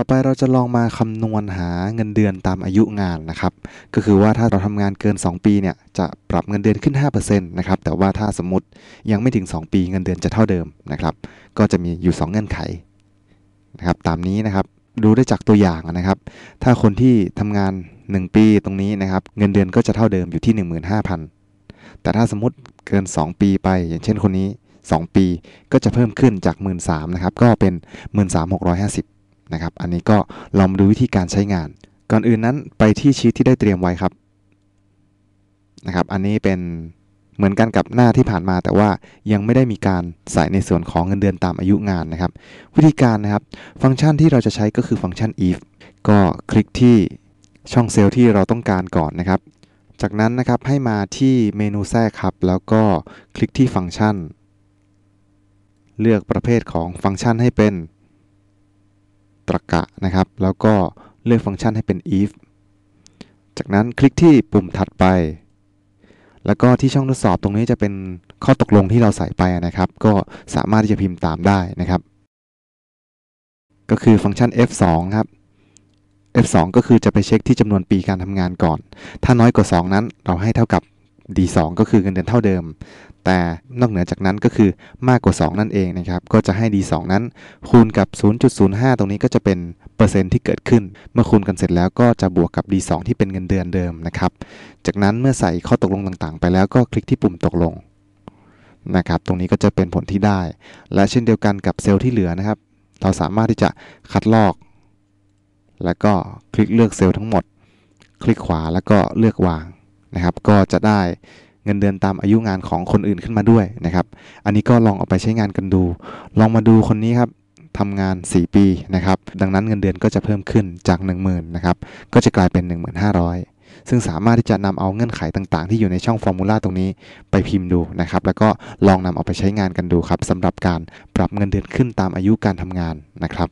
ต่อไปเราจะลองมาคำนวณหาเงินเดือนตามอายุงานนะครับ ก็คือว่าถ้าเราทำงานเกิน 2 ปีเนี่ยจะปรับเงินเดือนขึ้น5%นะครับ แต่ว่าถ้าสมมติยังไม่ถึง 2 ปีเงินเดือนจะเท่าเดิมนะครับ ก็จะมีอยู่ 2 เงื่อนไขนะครับ ตามนี้นะครับ ดูได้จากตัวอย่างนะครับ ถ้าคนที่ทำงาน 1 ปีตรงนี้นะครับ เงินเดือนก็จะเท่าเดิมอยู่ที่ 15,000 แต่ถ้าสมมติเกิน 2 ปีไปอย่างเช่นคนนี้ 2 ปีก็จะเพิ่มขึ้นจาก 13,000นะครับ ก็เป็น 13,650 นะครับ อันนี้ก็ลองมาดูวิธีการใช้งาน ก่อนอื่นนั้นไปที่ชีทที่ได้เตรียมไว้ครับนะครับ อันนี้เป็นเหมือนกันกับหน้าที่ผ่านมา แต่ว่ายังไม่ได้มีการใส่ในส่วนของเงินเดือนตามอายุงานนะครับ วิธีการนะครับ ฟังก์ชันที่เราจะใช้ก็คือฟังก์ชัน if ก็คลิกที่ช่องเซลล์ที่เราต้องการก่อนนะครับ จากนั้นนะครับให้มาที่เมนูแทรกครับ แล้วก็คลิกที่ฟังก์ชัน เลือกประเภทของฟังก์ชันให้เป็น ตรกะนะครับ แล้วก็เลือกฟังก์ชันให้เป็น if จากนั้นคลิกที่ปุ่มถัดไป แล้วก็ที่ช่องทดสอบตรงนี้จะเป็นข้อตกลงที่เราใส่ไปนะครับ ก็สามารถที่จะพิมพ์ตามได้นะครับ ก็คือฟังก์ชัน f2 ครับ f2 ก็คือจะไปเช็คที่จำนวนปีการทำงานก่อน ถ้าน้อยกว่า 2 นั้นเราให้เท่ากับ d2 ก็คือเงินเดือนเท่าเดิม แต่นอกเหนือจากนั้นก็คือมากกว่า 2 นั่นเองนะครับ ก็จะให้ d2 นั้น คูณกับ 0.05 ตรงนี้ก็จะเป็นเปอร์เซ็นต์ที่เกิดขึ้น เมื่อคูณกันเสร็จแล้วก็จะบวกกับ d2 ที่เป็นเงินเดือนเดิมนะครับ จากนั้นเมื่อใส่ข้อตกลงต่างๆ ไปแล้วก็คลิกที่ปุ่มตกลงนะครับ ตรงนี้ก็จะเป็นผลที่ได้ และเช่นเดียวกันกับเซลล์ที่เหลือนะครับ เราสามารถที่จะคัดลอก แล้วก็คลิกเลือกเซลล์ทั้งหมด คลิกขวาแล้วก็เลือกวางนะครับ ก็จะได้ เงินเดือนตามอายุงานของคนอื่นขึ้นมาด้วยนะครับ อันนี้ก็ลองเอาไปใช้งานกันดู ลองมาดูคนนี้ครับทำงาน 4 ปีนะครับ ดังนั้นเงินเดือนก็จะเพิ่มขึ้นจาก 10,000นะครับ ก็จะกลายเป็น 1,500 ซึ่งสามารถที่จะนำเอาเงื่อนไขต่างๆ ที่อยู่ในช่องฟอร์มูลาตรงนี้ไปพิมพ์ดูนะครับ แล้วก็ลองนำเอาไปใช้งานกันดูครับสำหรับการปรับเงินเดือนขึ้นตามอายุการทำงานนะครับ